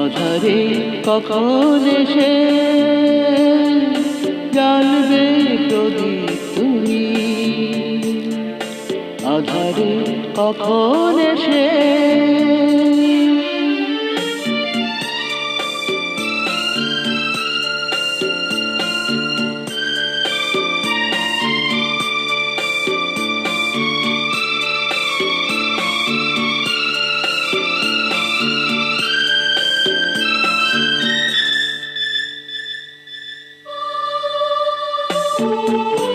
আধারে কখন এসে জানবে যদি তুমি? আধারে কখন এসে আমি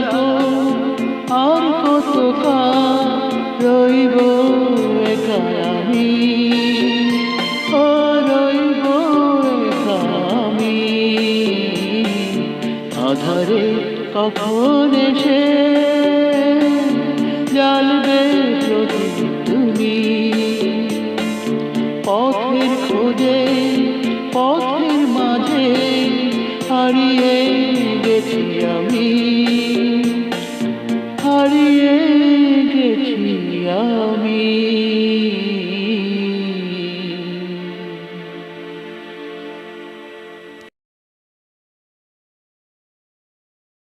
ডাকো আর কত রইব একা আমি ও রইব একা আমি আধারে কখন এসে জ্বালবে প্রদীপ তুমি? পথের খোঁজে, পথের মাঝে হারিয়ে